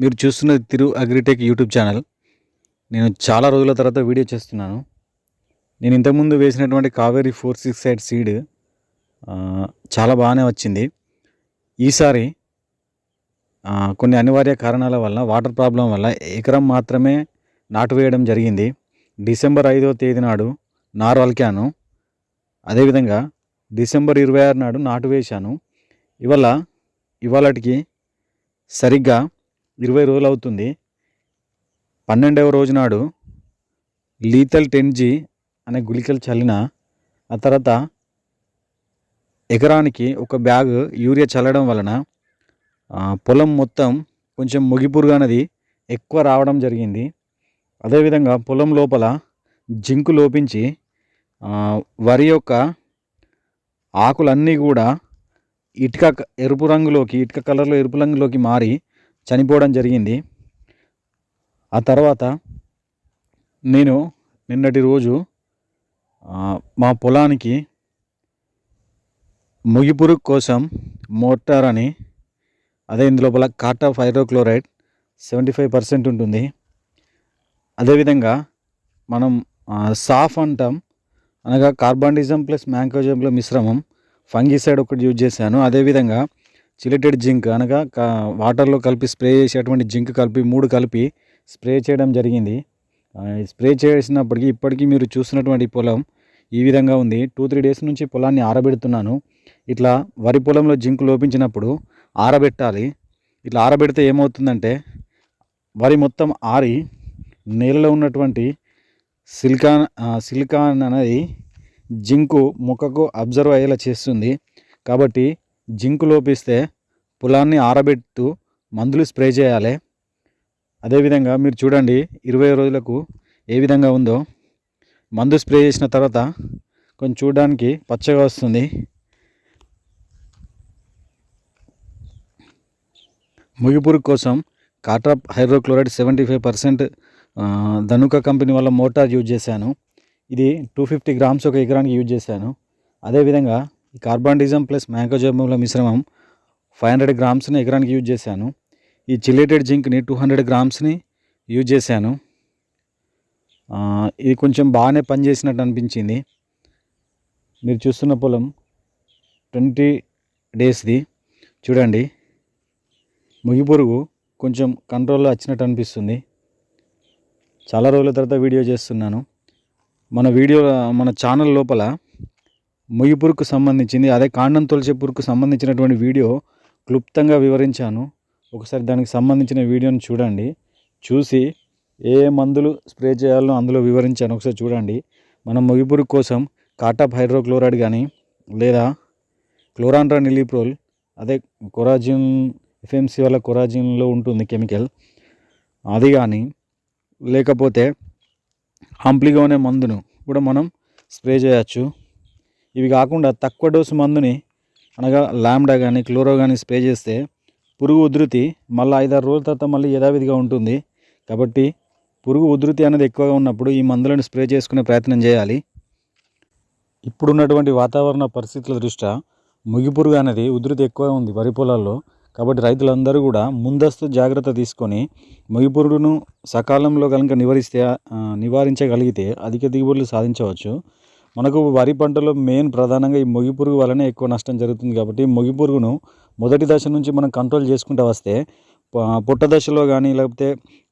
మీరు చూస్తున్నది తిరు agritech YouTube channel. నేను చాలా రోజుల తర్వాత వీడియో చేస్తున్నాను. నేను ఇంతకుముందు వేసినటువంటి Kaveri four six eight seed చాలా బాగానే వచ్చింది. ఈసారి కొన్ని అనివార్య కారణాల వల్ల వాటర్ ప్రాబ్లం వల్ల ఎకరం మాత్రమే నాటు వేయడం జరిగింది. డిసెంబర్ ఐదో తేదీ నాడు నారు అలికాను. అదేవిధంగా డిసెంబర్ ఇరవై ఆరు నాడు నాటు వేశాను. ఇవాళ ఇవాళటికి సరిగ్గా ఇరవై రోజులు అవుతుంది. పన్నెండవ రోజు నాడు లీతల్ టెన్ జీ అనే గుళికలు చల్లిన ఆ తర్వాత ఎకరానికి ఒక బ్యాగ్ యూరియా చల్లడం వలన పొలం మొత్తం కొంచెం ముగిపురుగు అనేది ఎక్కువ రావడం జరిగింది. అదేవిధంగా పొలం లోపల జింకు లోపించి వరి యొక్క ఆకులన్నీ కూడా ఇటుక ఎరుపు రంగులోకి ఇటుక కలర్లో ఎరుపు రంగులోకి మారి చనిపోవడం జరిగింది. ఆ తర్వాత నేను నిన్నటి రోజు మా పొలానికి ముగిపురుగు కోసం మోటార్ అని అదే ఇందులోపల cartap hydrochloride seventy five percent ఉంటుంది. అదేవిధంగా మనం సాఫ్ అంటాం అనగా కార్బాండిజం ప్లస్ మ్యాంకోజంల మిశ్రమం ఫంగిసైడ్ ఒకటి యూజ్ చేశాను. అదేవిధంగా చిలిటెడ్ జింక్ అనగా వాటర్లో కలిపి స్ప్రే చేసేటువంటి జింక్ కలిపి మూడు కలిపి స్ప్రే చేయడం జరిగింది. స్ప్రే చేసినప్పటికీ ఇప్పటికీ మీరు చూస్తున్నటువంటి పొలం ఈ విధంగా ఉంది. టూ త్రీ డేస్ నుంచి పొలాన్ని ఆరబెడుతున్నాను. ఇట్లా వరి పొలంలో జింక్ లోపించినప్పుడు ఆరబెట్టాలి. ఇట్లా ఆరబెడితే ఏమవుతుందంటే వరి మొత్తం ఆరి నేలలో ఉన్నటువంటి సిలికాన్ సిలికాన్ అనేది జింకు మొక్కకు అబ్జర్వ్ అయ్యేలా చేస్తుంది. కాబట్టి జింకు లోపిస్తే పొలాన్ని ఆరబెట్టు మందులు స్ప్రే చేయాలి. అదేవిధంగా మీరు చూడండి ఇరవై రోజులకు ఏ విధంగా ఉందో. మందు స్ప్రే చేసిన తర్వాత కొంచెం చూడడానికి పచ్చగా వస్తుంది. ముగిపురుగు కోసం cartap hydrochloride seventy five percent Dhanuka company వల్ల మోటార్ యూజ్ చేశాను. ఇది టూ ఫిఫ్టీ గ్రామ్స్ ఒక ఎకరానికి యూజ్ చేశాను. అదేవిధంగా ఈ కార్బాండిజం ప్లస్ మ్యాంకోజోముల మిశ్రమం ఫైవ్ హండ్రెడ్ గ్రామ్స్ని ఎకరానికి యూజ్ చేశాను. ఈ చిలేటెడ్ జింక్ని టూ హండ్రెడ్ గ్రామ్స్ని యూజ్ చేశాను. ఇది కొంచెం బాగానే పనిచేసినట్టు అనిపించింది. మీరు చూస్తున్న పొలం ట్వంటీ డేస్ది. చూడండి ముగిపురుగు కొంచెం కంట్రోల్లో వచ్చినట్టు అనిపిస్తుంది. చాలా రోజుల తర్వాత వీడియో చేస్తున్నాను. మన వీడియో మన ఛానల్ లోపల ముగిపురుకు సంబంధించింది అదే కాండం తొలిచే పురుకు సంబంధించినటువంటి వీడియో క్లుప్తంగా వివరించాను. ఒకసారి దానికి సంబంధించిన వీడియోని చూడండి. చూసి ఏ మందులు స్ప్రే చేయాలో అందులో వివరించాను. ఒకసారి చూడండి. మనం ముగిపురుగు కోసం కాటాప్ హైడ్రోక్లోరైడ్ కానీ లేదా క్లోరాండ్రా నిలిప్రోల్ అదే కొరాజిన్ ఎఫ్ఎంసి వల్ల కొరాజిన్లో ఉంటుంది కెమికల్ అది కానీ లేకపోతే హంప్లిగా అనే మందును కూడా మనం స్ప్రే చేయొచ్చు. ఇవి కాకుండా తక్కువ డోసు మందుని అనగా లామ్డా కానీ క్లోరో కానీ స్ప్రే చేస్తే పురుగు ఉధృతి మళ్ళీ ఐదారు రోజుల తర్వాత మళ్ళీ యథావిధిగా ఉంటుంది. కాబట్టి పురుగు ఉధృతి అనేది ఎక్కువగా ఉన్నప్పుడు ఈ మందులను స్ప్రే చేసుకునే ప్రయత్నం చేయాలి. ఇప్పుడున్నటువంటి వాతావరణ పరిస్థితుల దృష్ట్యా ముగిపురుగు అనేది ఉధృతి ఎక్కువగా ఉంది వరి పొలాల్లో. కాబట్టి రైతులందరూ కూడా ముందస్తు జాగ్రత్త తీసుకొని ముగిపురుగును సకాలంలో కనుక నివారిస్తే నివారించగలిగితే అధిక దిగుబడులు సాధించవచ్చు. మనకు వరి పంటలో మెయిన్ ప్రధానంగా ఈ మొగి పురుగు వలనే ఎక్కువ నష్టం జరుగుతుంది కాబట్టి మొగి పురుగును మొదటి దశ నుంచి మనం కంట్రోల్ చేసుకుంటూ వస్తే పుట్ట పొట్ట దశలో కానీ లేకపోతే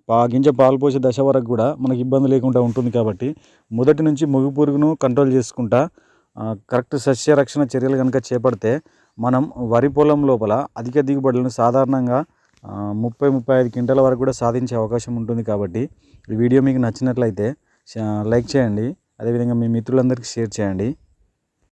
పా గింజ పాలు పోసే దశ వరకు కూడా మనకి ఇబ్బంది లేకుండా ఉంటుంది కాబట్టి మొదటి నుంచి మొగి పురుగును కంట్రోల్ చేసుకుంటా కరెక్ట్ సస్య రక్షణ చర్యలు కనుక చేపడితే మనం వరి పొలం లోపల అధిక దిగుబడులను సాధారణంగా ముప్పై ముప్పై ఐదు క్వింటాల వరకు కూడా సాధించే అవకాశం ఉంటుంది కాబట్టి ఈ వీడియో మీకు నచ్చినట్లయితే లైక్ చేయండి. అదేవిధంగా మీ మిత్రులందరికీ షేర్ చేయండి.